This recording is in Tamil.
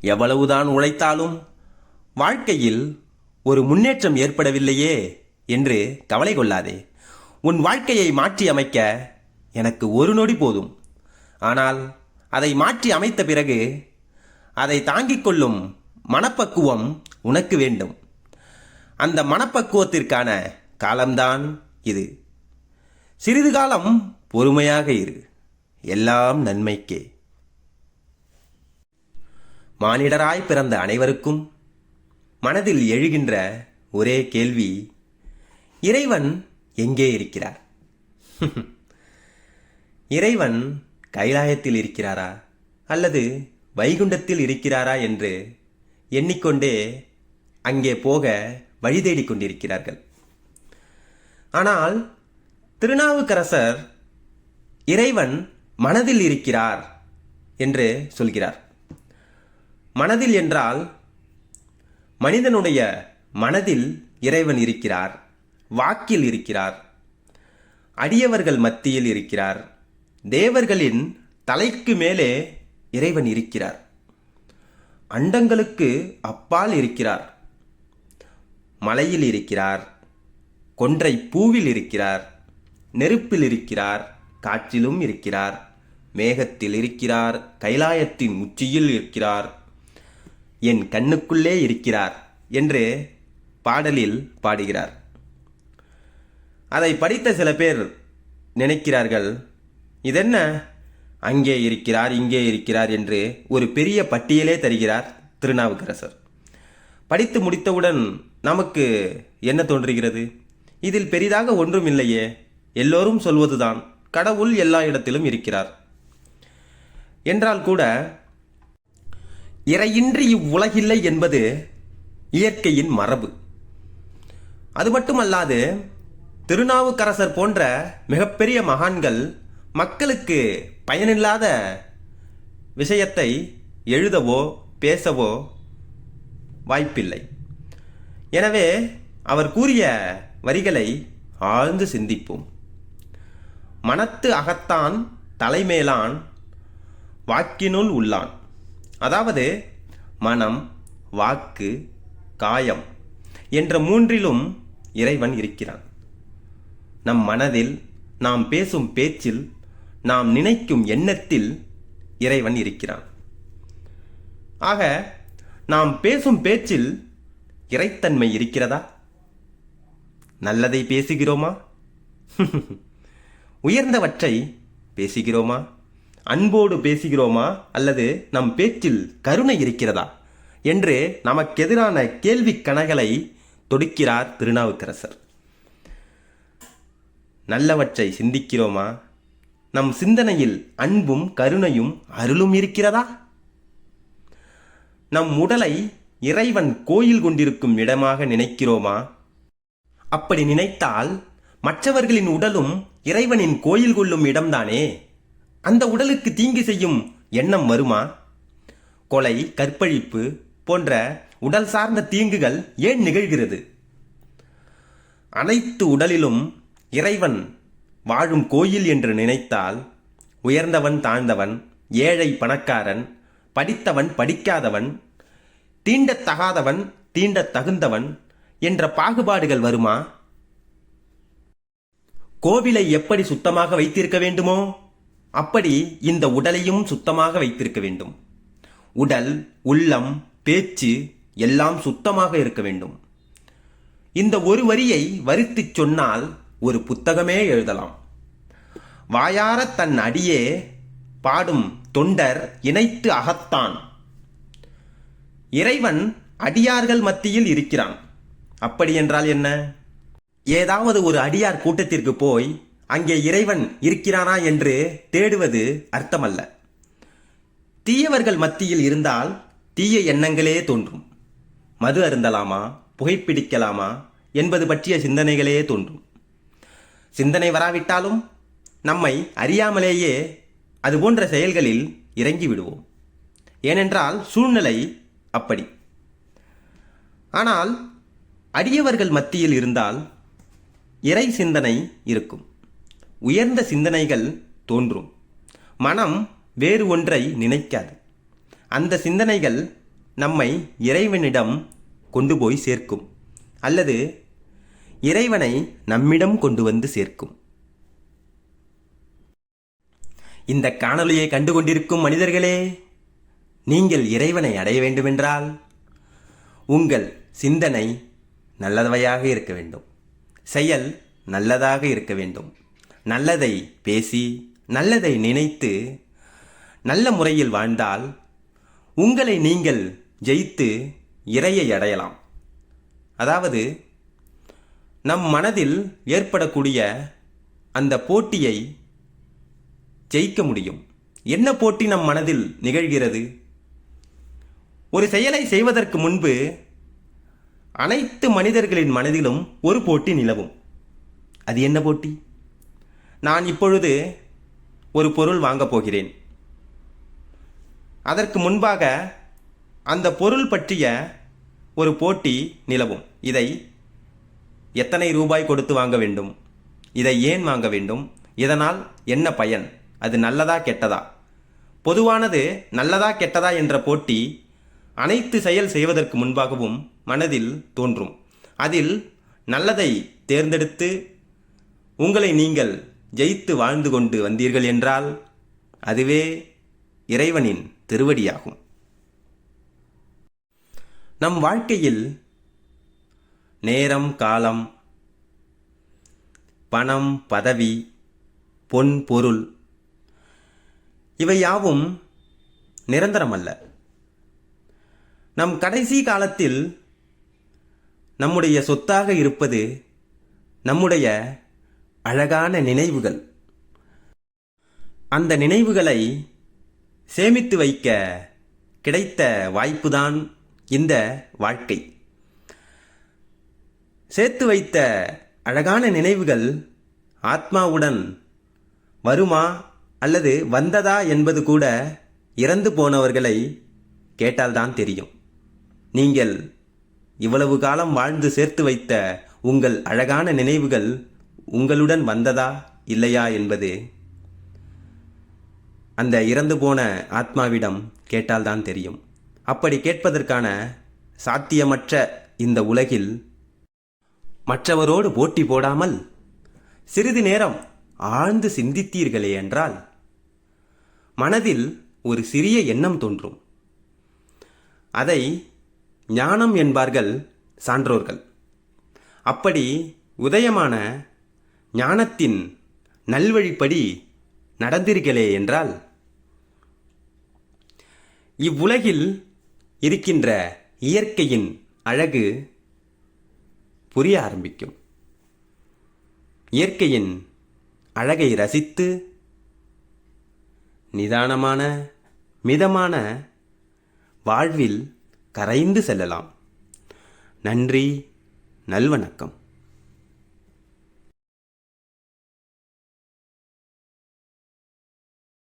எவ்வளவுதான் உழைத்தாலும் வாழ்க்கையில் ஒரு முன்னேற்றம் ஏற்படவில்லையே என்று கவலை கொள்ளாதே. உன் வாழ்க்கையை மாற்றி அமைக்க எனக்கு ஒரு நொடி போதும். ஆனால் அதை மாற்றி அமைத்த பிறகு அதை தாங்கிக் கொள்ளும் மனப்பக்குவம் உனக்கு வேண்டும். அந்த மனப்பக்குவத்திற்கான காலம்தான் இது. சிறிது காலம் பொறுமையாக இரு. எல்லாம் நன்மைக்கே. மானிடராய் பிறந்த அனைவருக்கும் மனதில் எழுகின்ற ஒரே கேள்வி இறைவன் எங்கே இருக்கிறார்? இறைவன் கைலாயத்தில் இருக்கிறாரா? அல்லது வைகுண்டத்தில் இருக்கிறாரா என்று எண்ணிக்கொண்டே அங்கே போக வழி தேடிக் கொண்டிருக்கிறார்கள். ஆனால் திருநாவுக்கரசர் இறைவன் மனதில் இருக்கிறார் என்று சொல்கிறார். மனதில் என்றால் மனிதனுடைய மனதில் இறைவன் இருக்கிறார் வாக்கில் இருக்கிறார் அடியவர்கள் மத்தியில் இருக்கிறார் தேவர்களின் தலைக்கு மேலே இறைவன் இருக்கிறார் அண்டங்களுக்கு அப்பால் இருக்கிறார் மலையில் இருக்கிறார் கொன்றை பூவில் இருக்கிறார் நெருப்பில் இருக்கிறார் காற்றிலும் இருக்கிறார் மேகத்தில் இருக்கிறார் கைலாயத்தின் உச்சியில் இருக்கிறார் என் கண்ணுக்குள்ளே இருக்கிறார் என்று பாடலில் பாடுகிறார். அதை படித்த சில பேர் நினைக்கிறார்கள் இதென்ன? அங்கே இருக்கிறார் இங்கே இருக்கிறார் என்று ஒரு பெரிய பட்டியலே தருகிறார் திருநாவுக்கரசர். படித்து முடித்தவுடன் நமக்கு என்ன தோன்றுகிறது? இதில் பெரிதாக ஒன்றும் இல்லையே. எல்லோரும் சொல்வதுதான். கடவுள் எல்லா இடத்திலும் இருக்கிறார். என்றால் கூட இறையின்றி இவ்வுலகில்லை என்பது இயற்கையின் மரபு. அது மட்டுமல்லாது திருநாவுக்கரசர் போன்ற மிகப்பெரிய மகான்கள் மக்களுக்கு பயனில்லாத விஷயத்தை எழுதவோ பேசவோ வாய்ப்பில்லை. எனவே அவர் கூறிய வரிகளை ஆழ்ந்து சிந்திப்போம். மனத்து அகத்தான் தலைமேலான் வாக்கினுள் உள்ளான். அதாவது மனம் வாக்கு காயம் என்ற மூன்றிலும் இறைவன் இருக்கிறான். நம் மனதில் நாம் பேசும் பேச்சில் நாம் நினைக்கும் எண்ணத்தில் இறைவன் இருக்கிறான். ஆக நாம் பேசும் பேச்சில் இறைத்தன்மை இருக்கிறதா? நல்லதை பேசுகிறோமா? உயர்ந்தவற்றை பேசுகிறோமா? அன்போடு பேசுகிறோமா அல்லது நம் பேச்சில் கருணை இருக்கிறதா என்று நமக்கெதிரான கேள்வி கணகளை தொடுக்கிறார் திருநாவுக்கரசர். நல்லவற்றை சிந்திக்கிறோமா? நம் சிந்தனையில் அன்பும் கருணையும் அருளும் இருக்கிறதா? நம் உடலை இறைவன் கோயில் கொண்டிருக்கும் இடமாக நினைக்கிறோமா? அப்படி நினைத்தால் மற்றவர்களின் உடலும் இறைவனின் கோயில் கொள்ளும் இடம்தானே? அந்த உடலுக்கு தீங்கு செய்யும் எண்ணம் வருமா? கொலை கற்பழிப்பு போன்ற உடல் சார்ந்த தீங்குகள் ஏன் நிகழ்கிறது? அனைத்து உடலிலும் இறைவன் வாழும் கோயில் என்று நினைத்தால் உயர்ந்தவன் தாழ்ந்தவன் ஏழை பணக்காரன் படித்தவன் படிக்காதவன் தீண்டத்தகாதவன் தீண்டத் தகுந்தவன் என்ற பாகுபாடுகள் வருமா? கோவிலை எப்படி சுத்தமாக வைத்திருக்க வேண்டுமோ? அப்படி இந்த உடலையும் சுத்தமாக வைத்திருக்க வேண்டும். உடல் உள்ளம் பேச்சு எல்லாம் சுத்தமாக இருக்க வேண்டும். இந்த ஒரு வரியை வரித்துச் சொன்னால் ஒரு புத்தகமே எழுதலாம். வாயார தன் அடியே பாடும் தொண்டர் இணைத்து அகத்தான். இறைவன் அடியார்கள் மத்தியில் இருக்கிறான். அப்படி என்றால் என்ன? ஏதாவது ஒரு அடியார் கூட்டத்திற்கு போய் அங்கே இறைவன் இருக்கிறானா என்று தேடுவது அர்த்தமல்ல. தீயவர்கள் மத்தியில் இருந்தால் தீய எண்ணங்களே தோன்றும். மது அருந்தலாமா புகைப்பிடிக்கலாமா என்பது பற்றிய சிந்தனைகளே தோன்றும். சிந்தனை வராவிட்டாலும் நம்மை அறியாமலேயே அது போன்ற செயல்களில் இறங்கி விடுவோம். ஏனென்றால் சூழ்நிலை அப்படி. ஆனால் அடியவர்கள் மத்தியில் இருந்தால் இறை சிந்தனை இருக்கும். உயர்ந்த சிந்தனைகள் தோன்றும். மனம் வேறு ஒன்றை நினைக்காது. அந்த சிந்தனைகள் நம்மை இறைவனிடம் கொண்டு போய் சேர்க்கும். அல்லது இறைவனை நம்மிடம் கொண்டு வந்து சேர்க்கும். இந்த காணொலியை கண்டு கொண்டிருக்கும் மனிதர்களே நீங்கள் இறைவனை அடைய வேண்டுமென்றால் உங்கள் சிந்தனை நல்லவையாக இருக்க வேண்டும். செயல் நல்லதாக இருக்க வேண்டும். நல்லதை பேசி நல்லதை நினைத்து நல்ல முறையில் வாழ்ந்தால் உங்களை நீங்கள் ஜெயித்து இறையை அடையலாம். அதாவது நம் மனதில் ஏற்படக்கூடிய அந்த போட்டியை ஜெயிக்க முடியும். என்ன போட்டி நம் மனதில் நிகழ்கிறது? ஒரு செயலை செய்வதற்கு முன்பு அனைத்து மனிதர்களின் மனதிலும் ஒரு போட்டி நிலவும். அது என்ன போட்டி? நான் இப்பொழுது ஒரு பொருள் வாங்கப் போகிறேன். அதற்கு முன்பாக அந்த பொருள் பற்றிய ஒரு போட்டி நிலவும். இதை எத்தனை ரூபாய் கொடுத்து வாங்க வேண்டும்? இதை ஏன் வாங்க வேண்டும்? இதனால் என்ன பயன்? அது நல்லதா கெட்டதா? பொதுவானது நல்லதா கெட்டதா என்ற போட்டி அனைத்து செயல் செய்வதற்கு முன்பாகவும் மனதில் தோன்றும். அதில் நல்லதை தேர்ந்தெடுத்து உங்களை நீங்கள் ஜெயித்து வாழ்ந்து கொண்டு வந்தீர்கள் என்றால் அதுவே இறைவனின் திருவடியாகும். நம் வாழ்க்கையில் நேரம் காலம் பணம் பதவி பொன் பொருள் இவை யாவும் நிரந்தரமல்ல. நம் கடைசி காலத்தில் நம்முடைய சொத்தாக இருப்பது நம்முடைய அழகான நினைவுகள். அந்த நினைவுகளை சேமித்து வைக்க கிடைத்த வாய்ப்புதான் இந்த வாழ்க்கை. சேர்த்து வைத்த அழகான நினைவுகள் ஆத்மாவுடன் வருமா அல்லது வந்ததா என்பது கூட இறந்து போனவர்களை கேட்டால்தான் தெரியும். நீங்கள் இவ்வளவு காலம் வாழ்ந்து சேர்த்து வைத்த உங்கள் அழகான நினைவுகள் உங்களுடன் வந்ததா இல்லையா என்பது. அந்த இறந்து போன ஆத்மாவிடம் கேட்டால்தான் தெரியும். அப்படி கேட்பதற்கான சாத்தியமற்ற இந்த உலகில் மற்றவரோடு போட்டி போடாமல் சிறிது நேரம் ஆழ்ந்து சிந்தித்தீர்களே என்றால் மனதில் ஒரு சிறிய எண்ணம் தோன்றும். அதை ஞானம் என்பார்கள் சான்றோர்கள். அப்படி உதயமான ஞானத்தின் நல்வழிப்படி நடந்தீர்களே என்றால் இவ்வுலகில் இருக்கின்ற இயற்கையின் அழகு புரிய ஆரம்பிக்கும். இயற்கையின் அழகை ரசித்து நிதானமான மிதமான வாழ்வில் கரைந்து செல்லலாம். நன்றி நல்வணக்கம்.